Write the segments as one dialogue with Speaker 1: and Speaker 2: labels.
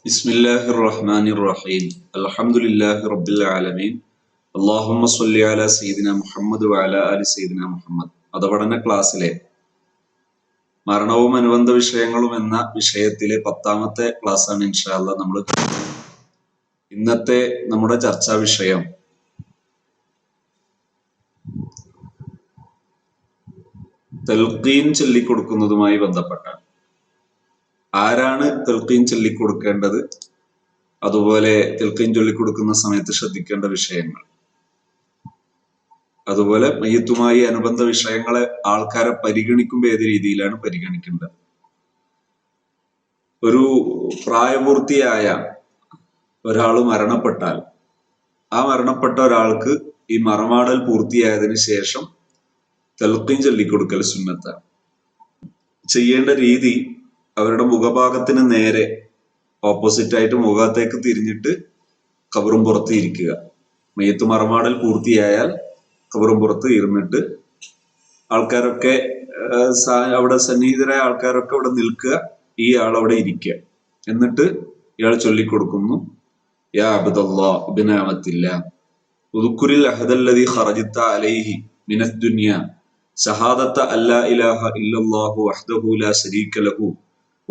Speaker 1: بسم الله الرحمن الرحيم الحمد لله رب العالمين اللهم صل على سيدنا മുഹമ്മദ് وعلى آل سيدنا മുഹമ്മദ് മതപഠന ക്ലാസ്സിലെ മരണവും അനുബന്ധ വിഷയങ്ങളും എന്ന വിഷയത്തിലെ പത്താമത്തെ ക്ലാസ്സാണ് ഇൻഷാല്ല നമ്മൾ ഇന്നത്തെ നമ്മുടെ ചർച്ചാ വിഷയം തെൽക്കീൻ ചൊല്ലിക്കൊടുക്കുന്നതുമായി ബന്ധപ്പെട്ടാണ് ആരാണ് തെൽക്കീൻ ചൊല്ലിക്കൊടുക്കേണ്ടത്? അതുപോലെ തെൽക്കീൻ ചൊല്ലിക്കൊടുക്കുന്ന സമയത്ത് ശ്രദ്ധിക്കേണ്ട വിഷയങ്ങൾ. അതുപോലെ മയ്യത്തുമായി അനുബന്ധ വിഷയങ്ങളെ ആൾക്കാരെ പരിഗണിക്കുമ്പോൾ ഏത് രീതിയിലാണ് പരിഗണിക്കേണ്ടത്? ഒരു പ്രായപൂർത്തിയായ ഒരാൾ മരണപ്പെട്ടാൽ ആ മരണപ്പെട്ട ഒരാൾക്ക് ഈ മറമാടൽ പൂർത്തിയായതിനു ശേഷം തെളുക്കും ചൊല്ലിക്കൊടുക്കൽ സുന്നത്താണ്. ചെയ്യേണ്ട രീതി അവരുടെ മുഖഭാഗത്തിന് നേരെ ഓപ്പോസിറ്റ് ആയിട്ട് മുഖത്തേക്ക് തിരിഞ്ഞിട്ട് കബറും പുറത്ത് ഇരിക്കുക. മെയ്യത്ത് മറമാടൽ പൂർത്തിയായാൽ കബറും പുറത്ത് ഇരുന്നിട്ട് ആൾക്കാരൊക്കെ അവിടെ സന്നിഹിതരായ ആൾക്കാരൊക്കെ അവിടെ നിൽക്കുക. ഈ ആൾ അവിടെ ഇരിക്കുക. എന്നിട്ട് ഇയാൾ ചൊല്ലിക്കൊടുക്കുന്നു യാ അബ്ദല്ലാ അഭിനാമത്തില്ല ഉദുക്കുരിൽ അഹദല്ലതി ഖറജിത്ത അലൈഹി മിനദ് ദുനിയ. ഷഹാദത്ത അല്ലാ ഇലാഹ ഇല്ലല്ലാഹു വഹ്ദഹു ലാ ശരീക ലഹു.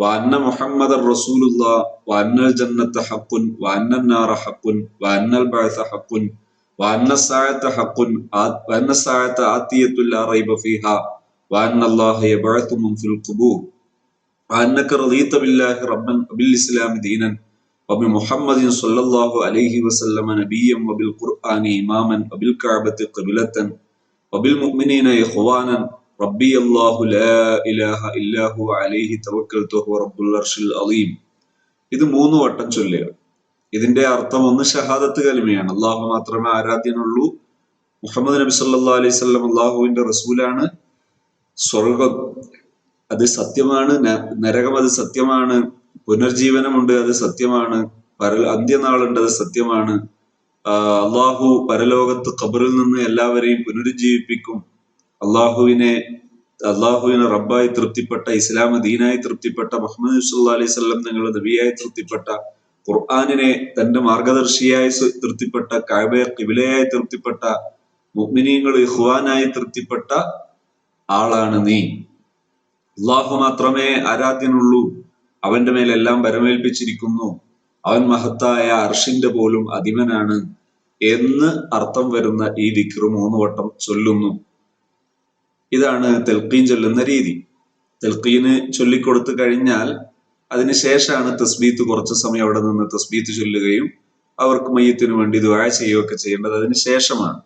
Speaker 1: وأن محمد رسول الله وأن الجنة حق وأن النار حق وأن البعث حق وأن الساعة حق وأن الساعة آتية لا ريب فيها وأن الله يبعث من في القبور وأنك رضيت بالله ربا وبالإسلام دينا وبمحمد صلى الله عليه وسلم نبيا وبالقرآن إماما وبالكعبة قبلة وبالمؤمنين إخوانا റബ്ബി അള്ളാഹു ഇലാഹ ഇല്ലാഹു അലൈഹി തവക്കൽ റബ്ബുൽ അർഷിൽ അലീം ഇത് മൂന്ന് വട്ടം ചൊല്ലുക. ഇതിന്റെ അർത്ഥം ഒന്ന് ഷഹാദത്ത് കലിമയാണ് അള്ളാഹു മാത്രമേ ആരാധ്യനുള്ളൂ. മുഹമ്മദ് നബി സല്ലാ അലൈഹി സ്വല്ലം അള്ളാഹുവിന്റെ റസൂലാണ്. സ്വർഗം അത് സത്യമാണ്. നരകം അത് സത്യമാണ്. പുനർജീവനമുണ്ട് അത് സത്യമാണ്. പര അന്ത്യനാളുണ്ട് അത് സത്യമാണ്. അള്ളാഹു പരലോകത്ത് ഖബറിൽ നിന്ന് എല്ലാവരെയും പുനരുജ്ജീവിപ്പിക്കും. അള്ളാഹുവിനെ അള്ളാഹുവിനെ റബ്ബായി തൃപ്തിപ്പെട്ട ഇസ്ലാം ദീനായി തൃപ്തിപ്പെട്ട മുഹമ്മദ് സല്ലാ അലൈഹി സ്വല്ലം നിങ്ങളുടെ നബിയായി തൃപ്തിപ്പെട്ട ഖുർആാനിനെ തന്റെ മാർഗദർശിയായി തൃപ്തിപ്പെട്ട കാബയെ കിബിലയായി തൃപ്തിപ്പെട്ട മുഅ്മിനീങ്ങൾ ഇഹ്വാനായി തൃപ്തിപ്പെട്ട ആളാണ് നീ. അള്ളാഹു മാത്രമേ ആരാധ്യനുള്ളൂ. അവന്റെ മേൽ എല്ലാം വരമേൽപ്പിച്ചിരിക്കുന്നു അവൻ മഹത്തായ അർഷിന്റെ പോലും അധിപനാണ് എന്ന് അർത്ഥം വരുന്ന ഈ ദിക്റ് മൂന്ന് വട്ടം ചൊല്ലുന്നു. ഇതാണ് തെൽക്കീൻ ചൊല്ലുന്ന രീതി. തെൽക്കീന് ചൊല്ലിക്കൊടുത്തു കഴിഞ്ഞാൽ അതിനുശേഷമാണ് തസ്ബീത്ത് കുറച്ച് സമയം അവിടെ നിന്ന് തസ്ബീത്ത് ചൊല്ലുകയും അവർക്ക് മയ്യത്തിനു വേണ്ടി ദുആ ചെയ്യുകയൊക്കെ ചെയ്യേണ്ടത് അതിന് ശേഷമാണ്.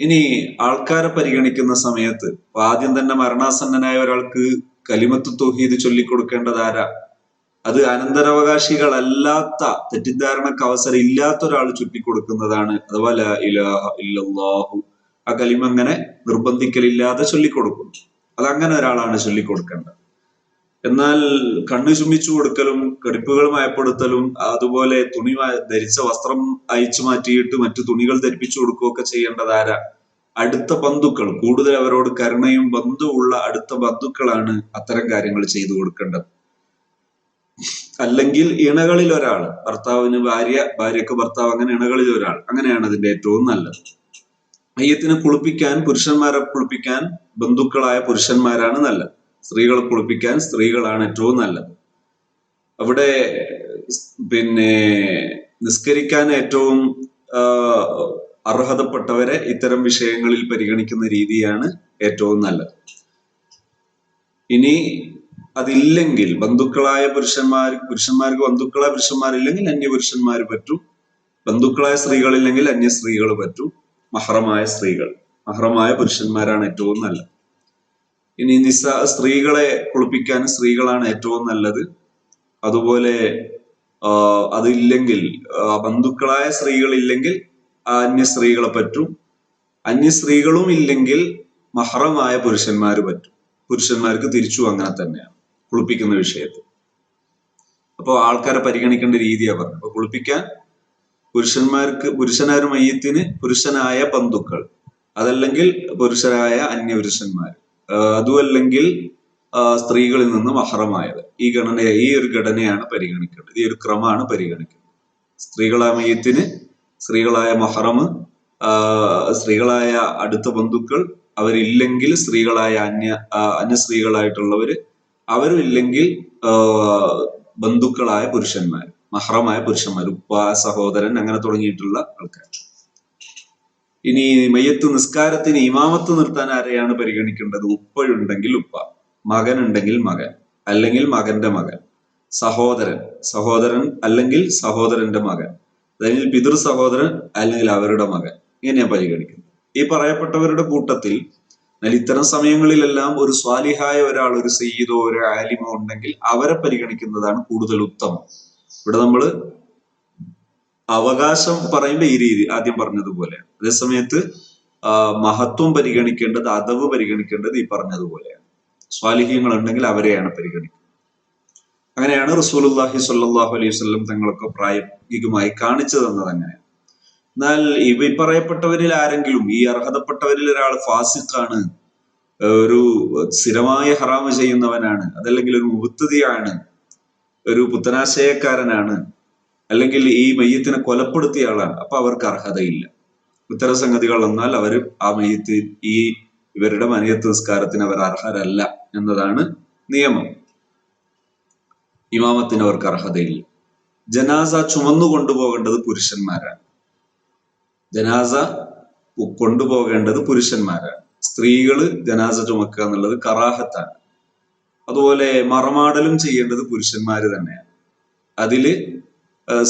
Speaker 1: ഇനി ആൾക്കാരെ പരിഗണിക്കുന്ന സമയത്ത് ആദ്യം തന്നെ മരണാസന്നനായ ഒരാൾക്ക് കലിമത്ത് തൊഹീദ് ചൊല്ലിക്കൊടുക്കേണ്ടത് ആരാ? അത് അനന്തരാവകാശികളല്ലാത്ത തെറ്റിദ്ധാരണക്ക് അവസരം ഇല്ലാത്ത ഒരാൾ ചുറ്റിക്കൊടുക്കുന്നതാണ്. അഥവാ ലാ ഇലാഹ ഇല്ലല്ലാഹു ആ കലിമ അങ്ങനെ നിർബന്ധിക്കലില്ലാതെ ചൊല്ലിക്കൊടുക്കും. അതങ്ങനെ ഒരാളാണ് ചൊല്ലിക്കൊടുക്കേണ്ടത്. എന്നാൽ കണ്ണു ചുമ്മിച്ചു കൊടുക്കലും കടിപ്പുകൾ മയപ്പെടുത്തലും അതുപോലെ തുണി ധരിച്ച വസ്ത്രം അയച്ചു മാറ്റിയിട്ട് മറ്റു തുണികൾ ധരിപ്പിച്ചു കൊടുക്കുകയൊക്കെ ചെയ്യേണ്ടത് ആരാ? അടുത്ത ബന്ധുക്കൾ. കൂടുതൽ അവരോട് കരുണയും ബന്ധുവുള്ള അടുത്ത ബന്ധുക്കളാണ് അത്തരം കാര്യങ്ങൾ ചെയ്തു കൊടുക്കേണ്ടത്. അല്ലെങ്കിൽ ഇണകളിൽ ഒരാൾ. ഭർത്താവിന് ഭാര്യ ഭാര്യക്ക് ഭർത്താവ് അങ്ങനെ ഇണകളിൽ ഒരാൾ. അങ്ങനെയാണ് അതിന്റെ ഏറ്റവും നല്ലത്. മയ്യത്തിനെ കുളിപ്പിക്കാൻ പുരുഷന്മാരെ കുളിപ്പിക്കാൻ ബന്ധുക്കളായ പുരുഷന്മാരാണ് നല്ലത്. സ്ത്രീകളെ കുളിപ്പിക്കാൻ സ്ത്രീകളാണ് ഏറ്റവും നല്ലത്. അവിടെ പിന്നെ നിസ്കരിക്കാൻ ഏറ്റവും അർഹതപ്പെട്ടവരെ ഇത്തരം വിഷയങ്ങളിൽ പരിഗണിക്കുന്ന രീതിയാണ് ഏറ്റവും നല്ലത്. ഇനി അതില്ലെങ്കിൽ ബന്ധുക്കളായ പുരുഷന്മാർ പുരുഷന്മാർക്ക് ബന്ധുക്കളായ പുരുഷന്മാരില്ലെങ്കിൽ അന്യ പുരുഷന്മാർ പറ്റും. ബന്ധുക്കളായ സ്ത്രീകളില്ലെങ്കിൽ അന്യ സ്ത്രീകൾ പറ്റും. മഹറമായ സ്ത്രീകൾ. മഹറമായ പുരുഷന്മാരാണ് ഏറ്റവും നല്ലത്. ഇനി നിസ സ്ത്രീകളെ കുളിപ്പിക്കാൻ സ്ത്രീകളാണ് ഏറ്റവും നല്ലത്. അതുപോലെ അതില്ലെങ്കിൽ ബന്ധുക്കളായ സ്ത്രീകൾ ഇല്ലെങ്കിൽ അന്യ സ്ത്രീകളെ പറ്റും. അന്യ സ്ത്രീകളും ഇല്ലെങ്കിൽ മഹറമായ പുരുഷന്മാർ പറ്റും. പുരുഷന്മാർക്ക് തിരിച്ചു അങ്ങനെ തന്നെയാണ് കുളിപ്പിക്കുന്ന വിഷയത്തിൽ. അപ്പോൾ ആൾക്കാരെ പരിഗണിക്കേണ്ട രീതിയാണ് പറഞ്ഞത്. അപ്പൊ കുളിപ്പിക്കാൻ പുരുഷന്മാർക്ക് പുരുഷനായ ഒരു മയ്യത്തിന് പുരുഷനായ ബന്ധുക്കൾ. അതല്ലെങ്കിൽ പുരുഷരായ അന്യപുരുഷന്മാർ. അതുമല്ലെങ്കിൽ സ്ത്രീകളിൽ നിന്ന് മഹറമായത് ഈ ഗണന ഈ ഒരു ഘടനയാണ് പരിഗണിക്കേണ്ടത്. ഈ ഒരു ക്രമമാണ് പരിഗണിക്കുന്നത് സ്ത്രീകളായ മയ്യത്തിന് സ്ത്രീകളായ മഹറം സ്ത്രീകളായ അടുത്ത ബന്ധുക്കൾ അവരില്ലെങ്കിൽ സ്ത്രീകളായ അന്യ അന്യ സ്ത്രീകളായിട്ടുള്ളവര് അവരും ഇല്ലെങ്കിൽ ബന്ധുക്കളായ പുരുഷന്മാർ. മഹറമായ പുരുഷന്മാർ ഉപ്പ സഹോദരൻ അങ്ങനെ തുടങ്ങിയിട്ടുള്ള ആൾക്കാർ. ഇനി മയ്യത്ത് നിസ്കാരത്തിന് ഇമാമത്ത് നിർത്താൻ ആരെയാണ് പരിഗണിക്കേണ്ടത്? ഉപ്പയുണ്ടെങ്കിൽ ഉപ്പ മകൻ ഉണ്ടെങ്കിൽ മകൻ അല്ലെങ്കിൽ മകന്റെ മകൻ സഹോദരൻ സഹോദരൻ അല്ലെങ്കിൽ സഹോദരന്റെ മകൻ അല്ലെങ്കിൽ പിതൃ സഹോദരൻ അല്ലെങ്കിൽ അവരുടെ മകൻ. ഇങ്ങനെയാണ് പരിഗണിക്കുന്നത്. ഈ പറയപ്പെട്ടവരുടെ കൂട്ടത്തിൽ എന്നാൽ ഇത്തരം സമയങ്ങളിലെല്ലാം ഒരു സ്വാലിഹായ ഒരാൾ ഒരു സയ്യിദോ ഒരു ആലിമോ ഉണ്ടെങ്കിൽ അവരെ പരിഗണിക്കുന്നതാണ് കൂടുതൽ ഉത്തമം. ഇവിടെ നമ്മൾ അവകാശം പറയുമ്പോ ഈ രീതി ആദ്യം പറഞ്ഞതുപോലെ. അതേസമയത്ത് മഹത്വം പരിഗണിക്കേണ്ടത് അതവ് പരിഗണിക്കേണ്ടത് ഈ പറഞ്ഞതുപോലെയാണ്. സ്വാലിഹ്യങ്ങൾ ഉണ്ടെങ്കിൽ അവരെയാണ് പരിഗണിക്കുന്നത് അങ്ങനെയാണ് റസൂലുള്ളാഹി സ്വല്ലല്ലാഹു അലൈഹി വസല്ലം തങ്ങളൊക്കെ പ്രായോഗികമായി കാണിച്ചു തന്നത് അങ്ങനെയാണ് എന്നാൽ ഇവ പറയപ്പെട്ടവരിൽ ആരെങ്കിലും ഈ അർഹതപ്പെട്ടവരിൽ ഒരാൾ ഫാസിഖാണ് ഒരു സ്ഥിരമായ ഹറാമ് ചെയ്യുന്നവനാണ് അതല്ലെങ്കിൽ ഒരു മുബുത്തതിയാണ് ഒരു പുത്തനാശയക്കാരനാണ് അല്ലെങ്കിൽ ഈ മയ്യത്തിനെ കൊലപ്പെടുത്തിയ ആളാണ്. അപ്പൊ അവർക്ക് അർഹതയില്ല. ഇത്തരം സംഗതികൾ വന്നാൽ അവർ ആ മയ്യത്ത് ഈ ഇവരുടെ മനിയത്ത് നിസ്കാരത്തിന് അവർ അർഹരല്ല എന്നതാണ് നിയമം. ഇമാമത്തിന് അവർക്ക് അർഹതയില്ല. ജനാസ ചുമന്നു കൊണ്ടുപോകേണ്ടത് പുരുഷന്മാരാണ്. ജനാസ കൊണ്ടുപോകേണ്ടത് പുരുഷന്മാരാണ്. സ്ത്രീകൾ ജനാസ ചുമക്കുക എന്നുള്ളത് കറാഹത്താണ്. അതുപോലെ മറമാടലും ചെയ്യേണ്ടത് പുരുഷന്മാര് തന്നെയാണ്. അതിൽ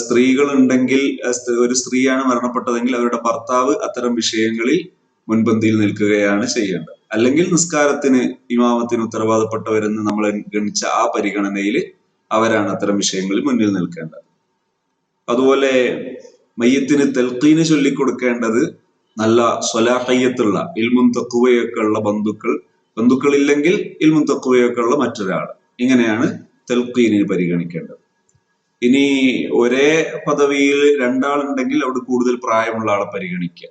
Speaker 1: സ്ത്രീകൾ ഉണ്ടെങ്കിൽ ഒരു സ്ത്രീയാണ് മരണപ്പെട്ടതെങ്കിൽ അവരുടെ ഭർത്താവ് അത്തരം വിഷയങ്ങളിൽ മുൻപന്തിയിൽ നിൽക്കുകയാണ് ചെയ്യേണ്ടത്. അല്ലെങ്കിൽ നിസ്കാരത്തിന് ഇമാമത്തിന് ഉത്തരവാദപ്പെട്ടവരെന്ന് നമ്മൾ ഗണിച്ച ആ പരിഗണനയിൽ അവരാണ് അത്തരം വിഷയങ്ങളിൽ മുന്നിൽ നിൽക്കേണ്ടത്. അതുപോലെ മയ്യത്തിന് തെൽക്കീന് ചൊല്ലിക്കൊടുക്കേണ്ടത് നല്ല സ്വലാഹയ്യത്തുള്ള ഇൽമുൻ തക്കുവയൊക്കെ ഉള്ള ബന്ധുക്കൾ ബന്ധുക്കളില്ലെങ്കിൽ ഇൽമുൻ തക്കുവയൊക്കെ ഉള്ള മറ്റൊരാൾ ഇങ്ങനെയാണ് തെൽക്കീനിന് പരിഗണിക്കേണ്ടത്. ഇനി ഒരേ പദവിയിൽ രണ്ടാളുണ്ടെങ്കിൽ അവിടെ കൂടുതൽ പ്രായമുള്ള ആളെ പരിഗണിക്കുക.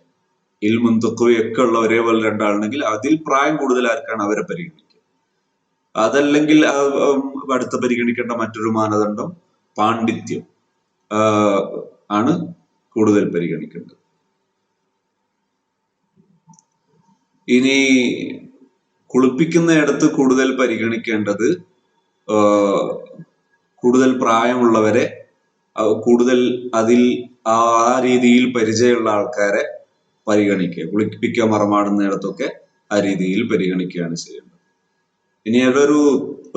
Speaker 1: ഇൽമുൻ തക്കുവയൊക്കെ ഉള്ള ഒരേപോലെ രണ്ടാളുണ്ടെങ്കിൽ അതിൽ പ്രായം കൂടുതൽ ആർക്കാണ് അവരെ പരിഗണിക്കുക. അതല്ലെങ്കിൽ അടുത്ത പരിഗണിക്കേണ്ട മറ്റൊരു മാനദണ്ഡം പാണ്ഡിത്യം ആണ് കൂടുതൽ പരിഗണിക്കേണ്ടത്. ഇനി കുളിപ്പിക്കുന്നിടത്ത് കൂടുതൽ പരിഗണിക്കേണ്ടത് കൂടുതൽ പ്രായമുള്ളവരെ കൂടുതൽ അതിൽ ആ രീതിയിൽ പരിചയമുള്ള ആൾക്കാരെ പരിഗണിക്കുക കുളിപ്പിക്കുക മറമാടുന്നിടത്തൊക്കെ ആ രീതിയിൽ പരിഗണിക്കുകയാണ് ചെയ്യേണ്ടത്. ഇനി അതൊരു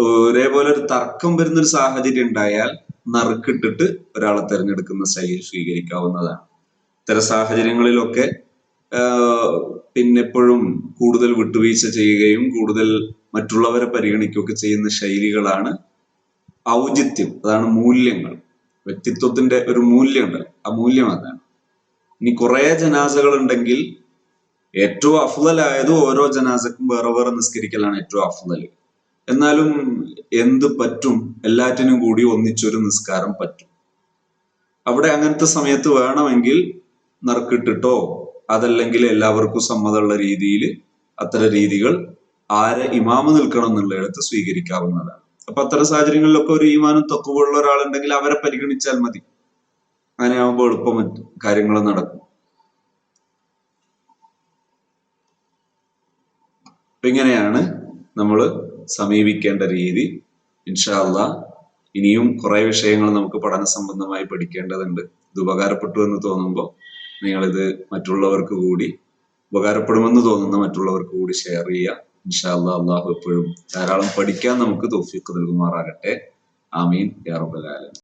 Speaker 1: ഒരേപോലെ ഒരു തർക്കം വരുന്ന ഒരു സാഹചര്യം ഉണ്ടായാൽ നറുക്കിട്ടിട്ട് ഒരാളെ തിരഞ്ഞെടുക്കുന്ന ശൈലി സ്വീകരിക്കാവുന്നതാണ്. ഇത്തരം സാഹചര്യങ്ങളിലൊക്കെ ആഹ് പിന്നെ എപ്പോഴും കൂടുതൽ വിട്ടുവീഴ്ച ചെയ്യുകയും കൂടുതൽ മറ്റുള്ളവരെ പരിഗണിക്കുകയൊക്കെ ചെയ്യുന്ന ശൈലികളാണ് ഔചിത്യം അതാണ് മൂല്യങ്ങൾ. വ്യക്തിത്വത്തിന്റെ ഒരു മൂല്യമുണ്ട് ആ മൂല്യം അതാണ്. ഇനി കുറെ ജനാസകൾ ഉണ്ടെങ്കിൽ ഏറ്റവും അഫ്ലലായത് ഓരോ ജനാസക്കും വേറെ വേറെ നിസ്കരിക്കലാണ് ഏറ്റവും അഫ്ലൽ എന്നാലും എന്ത് പറ്റും? എല്ലാറ്റിനും കൂടി ഒന്നിച്ചൊരു നിസ്കാരം പറ്റും. അവിടെ അങ്ങനത്തെ സമയത്ത് വേണമെങ്കിൽ നറുക്കിട്ടിട്ടോ അതല്ലെങ്കിൽ എല്ലാവർക്കും സമ്മതമുള്ള രീതിയിൽ അത്തരം രീതികൾ ആരെ ഇമാമ് നിൽക്കണം എന്നുള്ളിടത്ത് സ്വീകരിക്കാവുന്നതാണ്. അപ്പൊ അത്തരം സാഹചര്യങ്ങളിലൊക്കെ ഒരു ഈമാനും തൊക്കുവുള്ള ഒരാളുണ്ടെങ്കിൽ അവരെ പരിഗണിച്ചാൽ മതി. അങ്ങനെ ആകുമ്പോൾ എളുപ്പം കാര്യങ്ങൾ നടക്കും. ഇങ്ങനെയാണ് നമ്മൾ സമീപിക്കേണ്ട രീതി. ഇൻഷാല്ല ഇനിയും കുറെ വിഷയങ്ങൾ നമുക്ക് പഠന സംബന്ധമായി പഠിക്കേണ്ടതുണ്ട്. ഇത് ഉപകാരപ്പെട്ടു എന്ന് തോന്നുമ്പോൾ നിങ്ങളിത് മറ്റുള്ളവർക്ക് കൂടി ഉപകാരപ്പെടുമെന്ന് തോന്നുന്ന മറ്റുള്ളവർക്ക് കൂടി ഷെയർ ചെയ്യുക. ഇൻഷാല്ല അള്ളാഹു എപ്പോഴും ധാരാളം പഠിക്കാൻ നമുക്ക് തോഫിക്ക് നൽകുമാറാകട്ടെ. ആമീൻ. യാ ആലമീൻ.